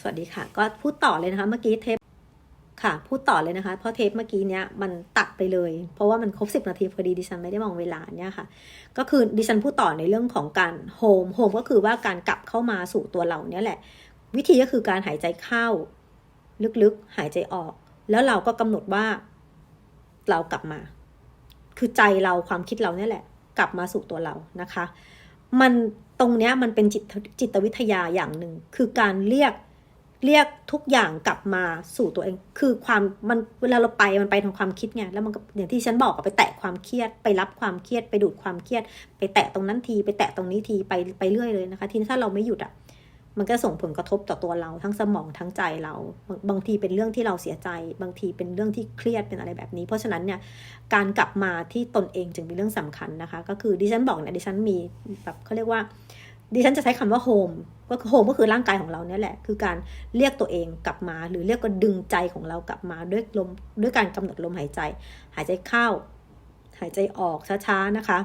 สวัสดีค่ะ ก็พูดต่อเลยนะคะ เมื่อกี้เทปค่ะ พูดต่อเลยนะคะ เพราะเทปเมื่อกี้เนี้ยมันตัดไปเลย เพราะว่ามันครบสิบนาทีพอดีดิฉันไม่ได้มองเวลาเนี่ยค่ะ ก็คือดิฉันพูดต่อในเรื่องของการโฮมโฮมก็คือว่าการกลับเข้ามาสู่ตัวเราเนี่ยแหละ วิธีก็คือการหายใจเข้า ลึกๆหายใจออก แล้วเราก็กำหนดว่าเรากลับมา คือใจเราความคิดเราเนี่ยแหละ กลับมาสู่ตัวเรานะคะ มันตรงเนี้ยมันเป็นจิตจิตวิทยาอย่างหนึ่งคือการเรียก เรียกทุกอย่างกลับมาสู่ตัวเอง คือความมันเวลาเราไปมันไปทางความคิดไง แล้วมันก็อย่างที่ฉันบอกไปแตะความเครียด ไปรับความเครียด ไปดูดความเครียด ไปแตะตรงนั้นที ไปแตะตรงนี้ที ไปไปเรื่อยเลยนะคะ ทีนี้ถ้าเราไม่หยุดอะมันก็ส่งผลกระทบต่อตัวเราทั้งสมองทั้งใจเราบางบางทีเป็นเรื่องที่เราเสียใจ บางทีเป็นเรื่องที่เครียดเป็นอะไรแบบนี้ เพราะฉะนั้นเนี่ย การกลับมาที่ตนเองจึงเป็นเรื่องสำคัญนะคะ ก็คือดิฉันบอกเนี่ยดิฉันมีแบบเขาเรียกว่าดิฉันจะใช้คำว่าโฮม ก็โฮมก็คือร่างกายของเราเนี่ยแหละ คือการเรียกตัวเองกลับมา หรือเรียกก็ดึงใจของเรากลับมาด้วยลมด้วยการกำหนดลมหายใจ หายใจเข้า หายใจออกช้าๆนะคะ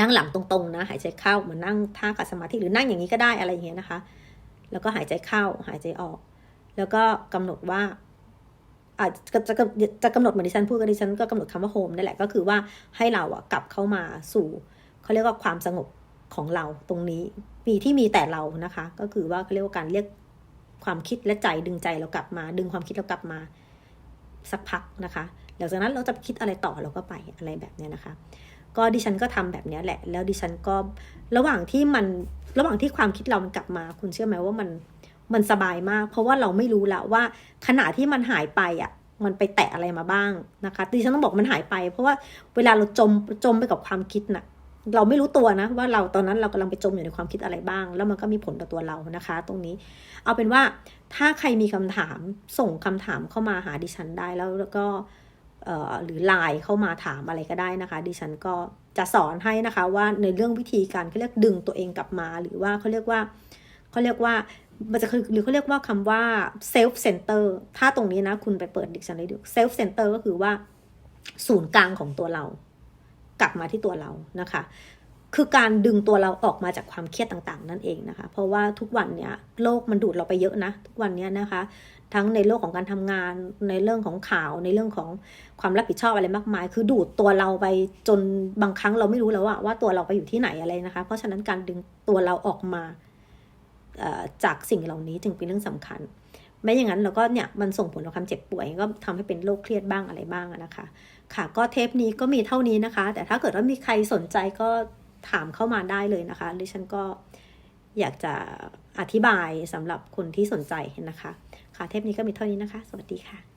นั่งหลังตรงๆนะ หายใจเข้าเหมือนนั่งท่าขัดสมาธิหรือนั่งอย่างนี้ก็ได้อะไรอย่างเงี้ยนะคะ แล้วก็หายใจเข้าหายใจออก แล้วก็กำหนดว่าอาจจะจะจะกำหนดเหมือนดิฉันพูดกับดิฉันก็กำหนดคำว่าโฮมนั่นแหละก็คือว่าให้เราอะกลับเข้ามาสู่เขาเรียกว่าความสงบ ของเราตรงนี้มีที่มีแต่เรานะคะ ก็คือว่าเขาเรียกว่าการเรียกความคิดและใจดึงใจเรากลับมา ดึงความคิดเรากลับมาสักพักนะคะหลังจากนั้นเราจะคิดอะไรต่อเราก็ไปอะไรแบบเนี้ยนะคะ ก็ดิฉันก็ทำแบบนี้แหละ แล้วดิฉันก็ระหว่างที่มันระหว่างที่ความคิดเรามันกลับมา คุณเชื่อไหมว่ามันมันสบายมาก เพราะว่าเราไม่รู้แล้วว่าขณะที่มันหายไปอะมันไปแตะอะไรมาบ้างนะคะดิฉันต้องบอกมันหายไป เพราะว่าเวลาเราจมจมไปกับความคิดน่ะ เราไม่รู้ตัวนะว่าเราตอนนั้นเรากำลังไปจมอยู่ในความคิดอะไรบ้าง แล้วมันก็มีผลต่อตัวเรานะคะ ตรงนี้ เอาเป็นว่าถ้าใครมีคำถามส่งคำถามเข้ามาหาดิฉันได้แล้วแล้วก็หรือไลน์เข้ามาถามอะไรก็ได้นะคะ ดิฉันก็จะสอนให้นะคะว่าในเรื่องวิธีการเขาเรียกดึงตัวเองกลับมา หรือว่าเขาเรียกว่าเขาเรียกว่ามันจะคือหรือเขาเรียกว่าคำว่า self center ถ้าตรงนี้นะคุณไปเปิดดิกชันนารีดู self center ก็คือว่าศูนย์กลางของตัวเรา กลับมาที่ตัวเรานะคะ คือการดึงตัวเราออกมาจากความเครียดต่างๆ นั่นเองนะคะ เพราะว่าทุกวันเนี้ยโลกมันดูดเราไปเยอะนะ ทุกวันเนี้ยนะคะ ทั้งในโลกของการทำงานในเรื่องของข่าวในเรื่องของความรับผิดชอบอะไรมากมาย คือดูดตัวเราไปจนบางครั้งเราไม่รู้แล้วว่าว่าตัวเราไปอยู่ที่ไหนอะไรนะคะ เพราะฉะนั้นการดึงตัวเราออกมาจากสิ่งเหล่านี้จึงเป็นเรื่องสำคัญ ไม่อย่างนั้นเราก็เนี่ยมันส่งผลต่อความเจ็บป่วยก็ทำให้เป็นโรคเครียดบ้างอะไรบ้างนะคะ ค่ะ ก็เทปนี้ก็มีเท่านี้นะคะ แต่ถ้าเกิดว่ามีใครสนใจก็ถามเข้ามาได้เลยนะคะดิฉันก็อยากจะอธิบายสำหรับคนที่สนใจนะคะ ค่ะเทปนี้ก็มีเท่านี้นะคะ สวัสดีค่ะ